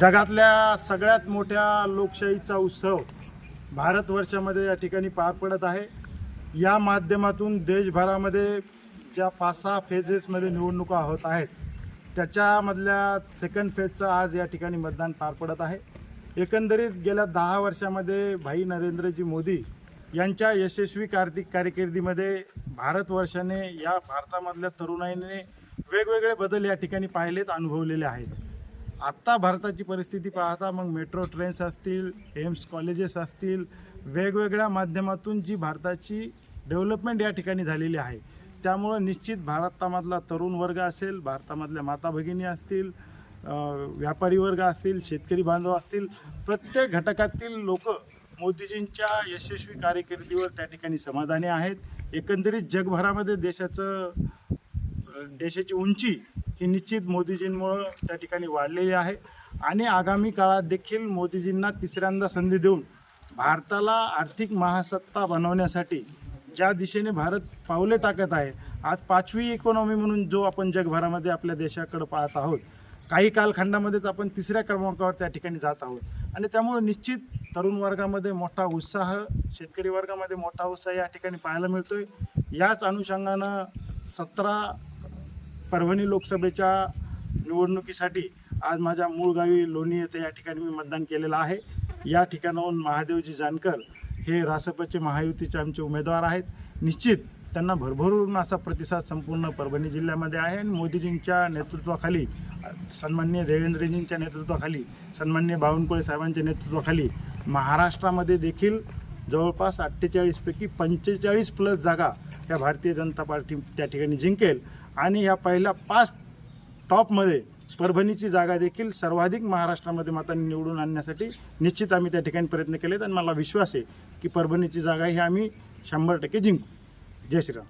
जगातल्या सगळ्यात मोठ्या लोकशाहीचा उत्सव भारतवर्षामध्ये या ठिकाणी पार पडत आहे. या माध्यमातून देशभरामध्ये ज्या पाच सहा फेजेसमध्ये निवडणुका होत आहेत त्याच्यामधल्या सेकंड फेजचं आज या ठिकाणी मतदान पार पडत आहे. एकंदरीत गेल्या दहा वर्षामध्ये भाई नरेंद्रजी मोदी यांच्या यशस्वी कार्तिक कारकिर्दीमध्ये भारतवर्षाने या भारतामधल्या तरुणाईने वेगवेगळे बदल या ठिकाणी पाहिलेत अनुभवलेले आहेत. आत्ता भारताची परिस्थिती पाहता मग मेट्रो ट्रेन्स असतील एम्स कॉलेजेस असतील वेगवेगळ्या माध्यमातून जी भारताची डेव्हलपमेंट या ठिकाणी झालेली आहे त्यामुळं निश्चित भारतामधला तरुण वर्ग असेल भारतामधल्या माता भगिनी असतील व्यापारी वर्ग असतील शेतकरी बांधव असतील प्रत्येक घटकातील लोक मोदीजींच्या यशस्वी कारकिर्दीवर त्या ठिकाणी समाधानी आहेत. एकंदरीत जगभरामध्ये देशाचं देशाची उंची ही निश्चित मोदीजींमुळं त्या ठिकाणी वाढलेली आहे. आणि आगामी काळात देखील मोदीजींना तिसऱ्यांदा संधी देऊन भारताला आर्थिक महासत्ता बनवण्यासाठी ज्या दिशेने भारत पावले टाकत आहे आज पाचवी इकॉनॉमी म्हणून जो आपण जगभरामध्ये आपल्या देशाकडं पाहत आहोत काही कालखंडामध्येच आपण तिसऱ्या क्रमांकावर त्या ठिकाणी जात आहोत. आणि त्यामुळे निश्चित तरुण वर्गामध्ये मोठा उत्साह शेतकरी वर्गामध्ये मोठा उत्साह या ठिकाणी पाहायला मिळतोय. याच अनुषंगानं सतरा परभणी लोकसभेच्या निवडणुकीसाठी आज माझ्या मूळ गावी लोणी येथे या ठिकाणी मी मतदान केलेलं आहे. या ठिकाणाहून महादेवजी जानकर हे रासपचे महायुतीचे आमचे उमेदवार आहेत. निश्चित त्यांना भरभरून असा प्रतिसाद संपूर्ण परभणी जिल्ह्यामध्ये आहे आणि मोदीजींच्या नेतृत्वाखाली सन्मान्य देवेंद्रजींच्या नेतृत्वाखाली सन्मान्य बावनकुळे साहेबांच्या नेतृत्वाखाली महाराष्ट्रामध्ये देखील जवळपास अठ्ठेचाळीसपैकी पंचेचाळीस प्लस जागा या भारतीय जनता पार्टी त्या ठिकाणी जिंकेल. आणि या पहिल्या पाच टॉपमध्ये परभणीची जागा देखील सर्वाधिक महाराष्ट्रामध्ये मतांनी निवडून आणण्यासाठी निश्चित आम्ही त्या ठिकाणी प्रयत्न केलेत. आणि मला विश्वास आहे की परभणीची जागा ही आम्ही शंभर टक्के जिंकू. जय श्रीराम.